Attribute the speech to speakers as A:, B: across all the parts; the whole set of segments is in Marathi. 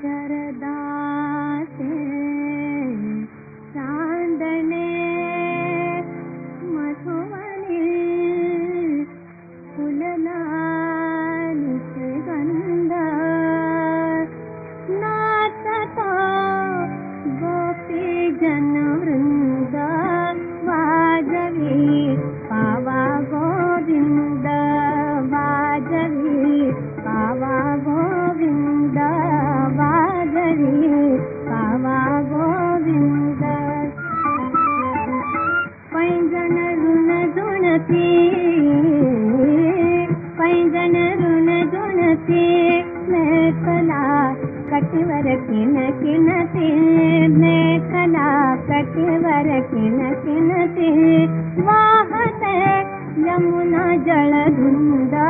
A: ശരദാ ಯಮುನ ಜಳಧೂದಾ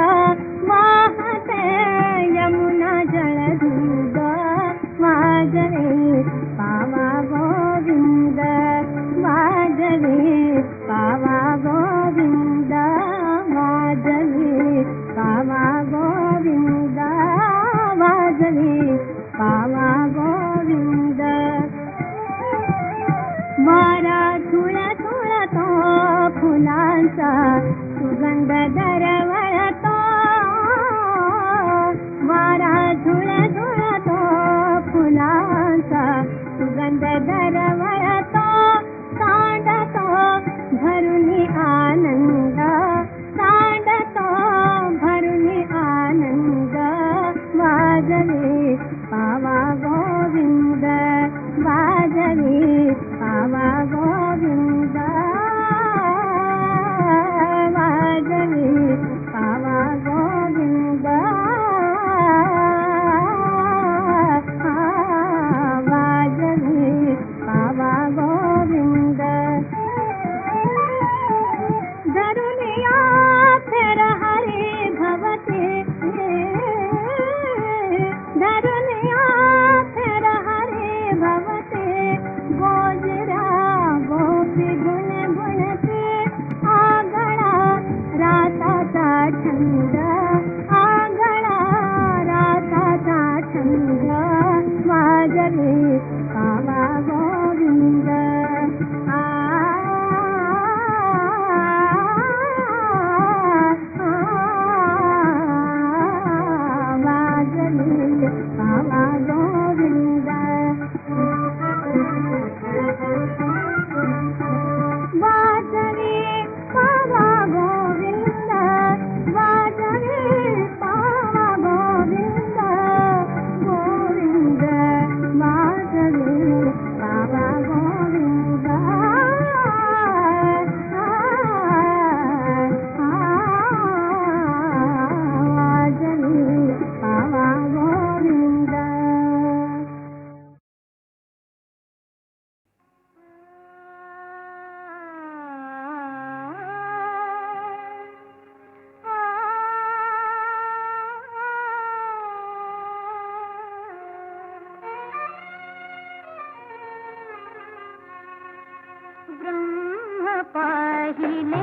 A: पाहिले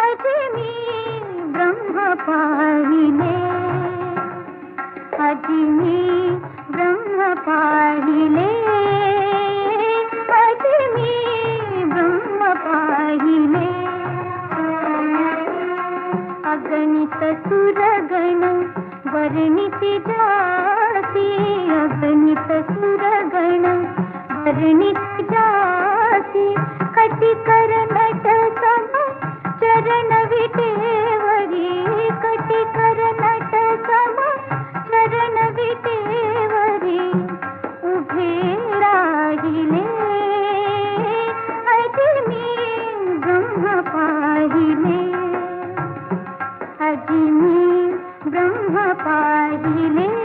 A: अजे मी ब्रह्म पाहिले अजे मी
B: ब्रह्म पाहिले अजे मी ब्रह्म पाहिले अगणित सुरगण वर्णित जाती अगणित सुरगण वर्णित जाती कटी कटी करनट सन चरण विटेवरी. कटी करनट सन चरण विटेवरी. उभे राहिले अजी मी ब्रह्म पाहिले. अजी मी ब्रह्म पाहिले.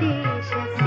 C: देश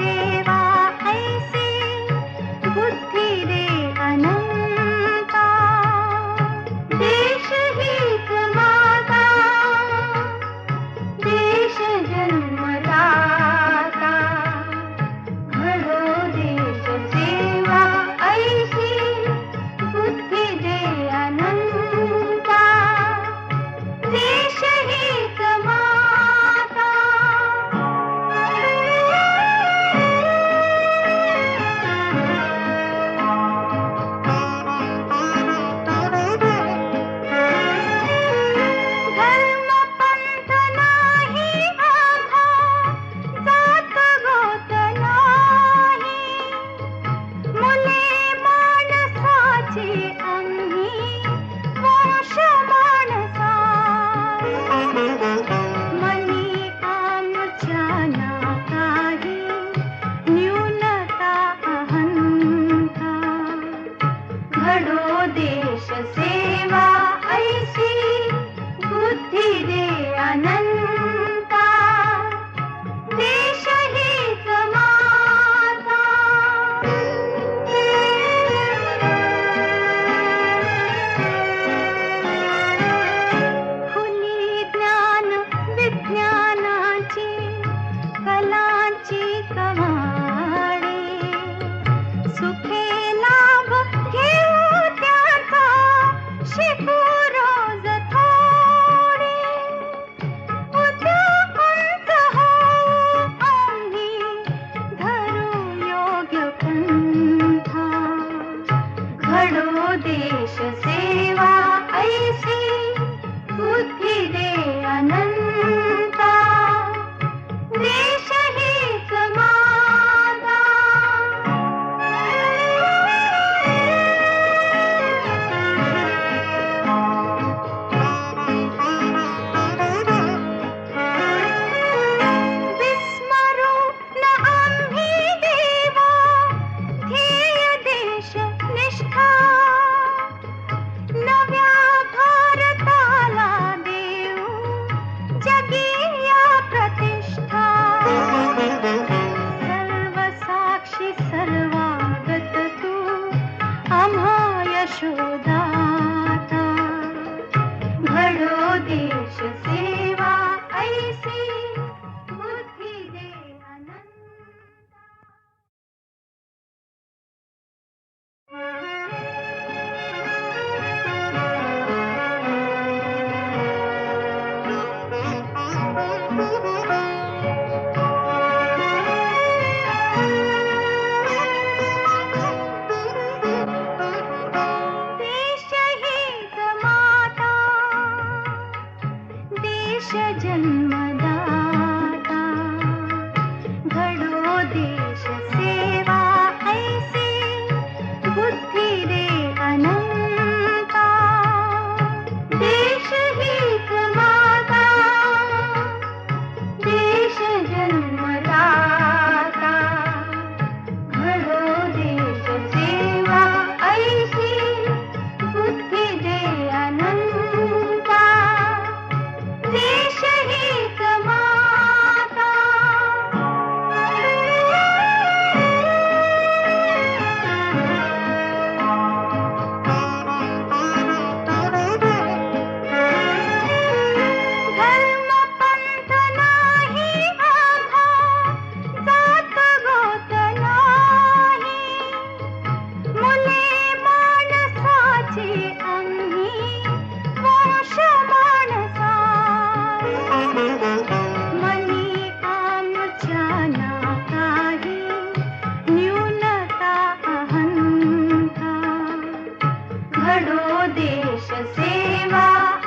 C: देश सेवा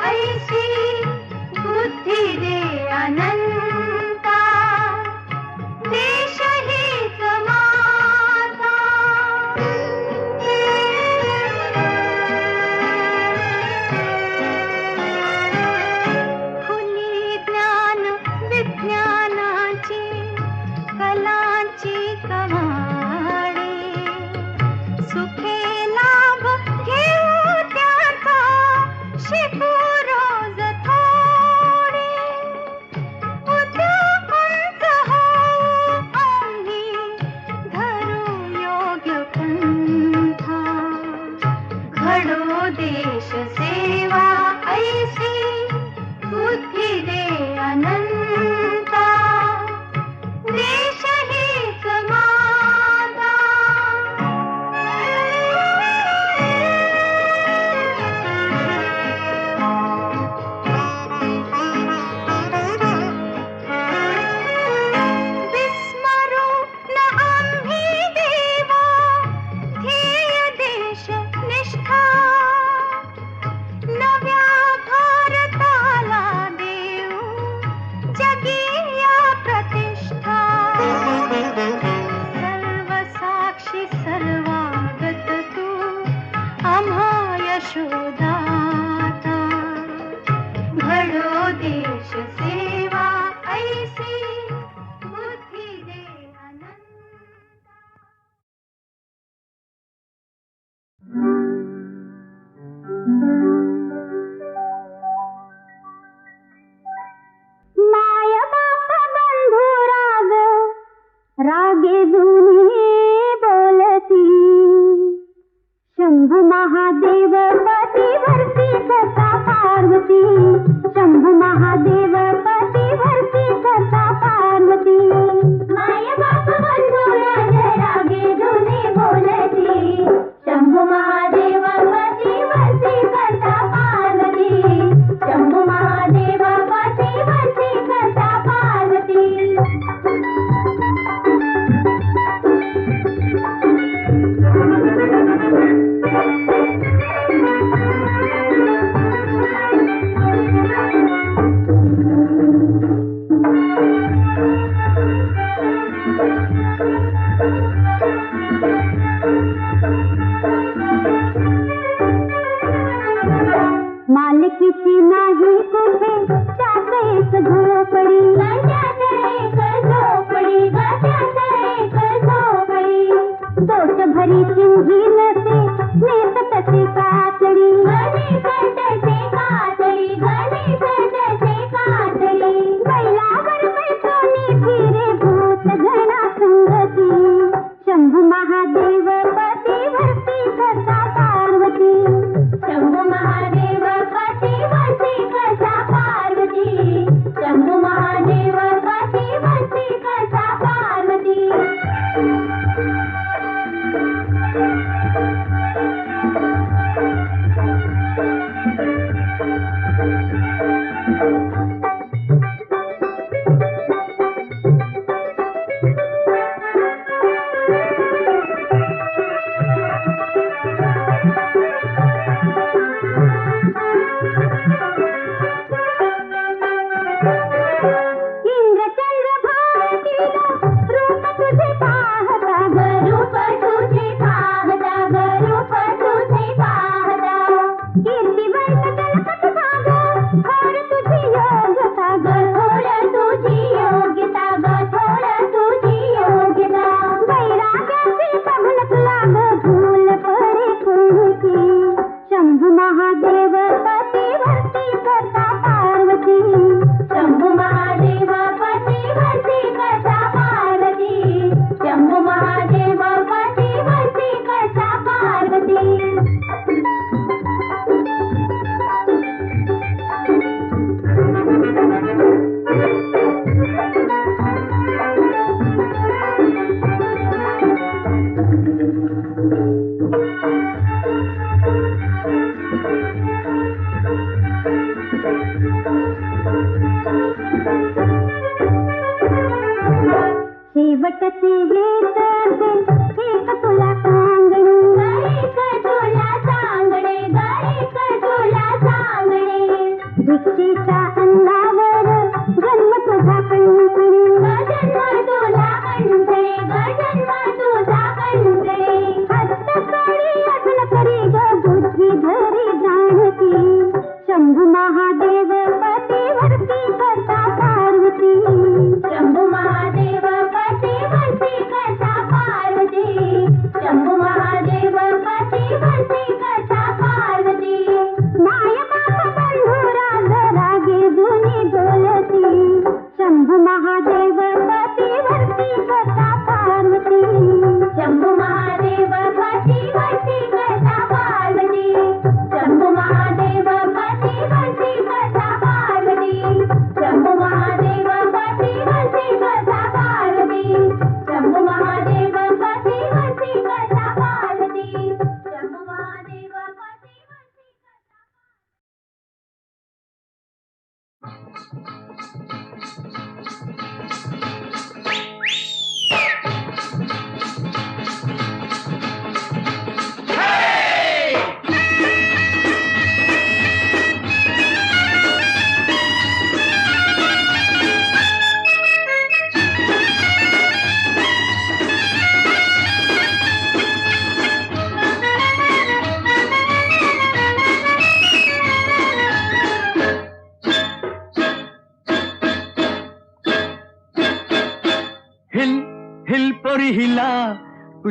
C: ऐसी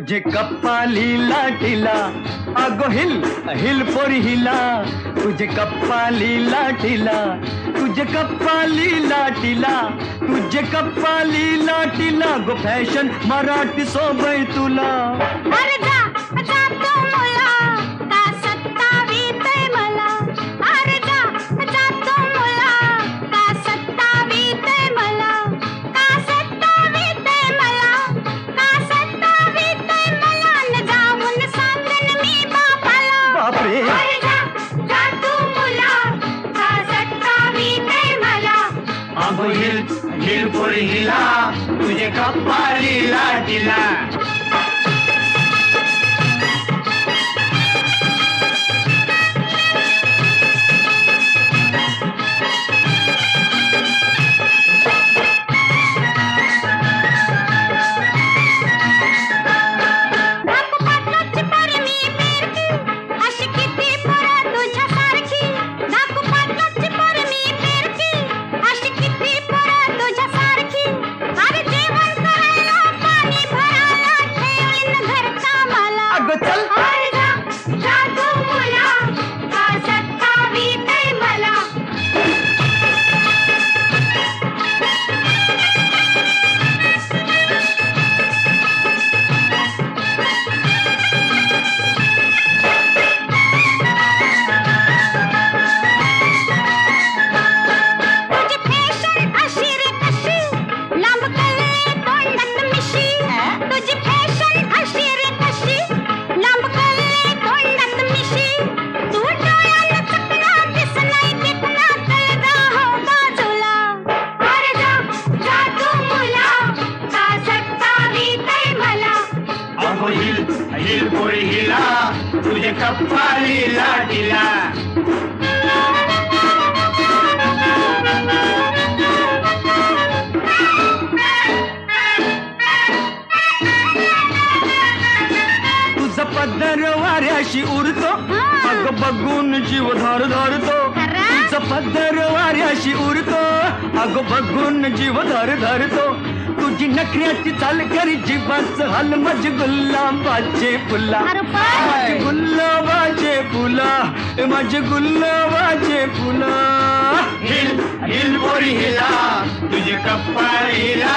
C: तुझे
D: कप्पाली लाटीला अगो हिल हिल पोरी हिला. तुझे कप्पाली लाटीला तुझे कप्पाली लाटीला तुझे कप्पाली लाटीला गो फॅशन मराठी सोबय तुला. कप्पाली लाटीला
C: तुझा
D: पदर वाऱ्याशी उरतो अग बघून जीव धर धरतो? तुझा पदर वाऱ्याशी उरतो अग बघून जीव धर धरतो. तुझी नखऱ्याची चाल करी जीवाच हाल माझे गुलाबाचे फुला. माझे गुलाबाचे फुला. माझे गुलाबाचे फुला. हिल हिल बोरी हिला. तुझे कप्पा हिला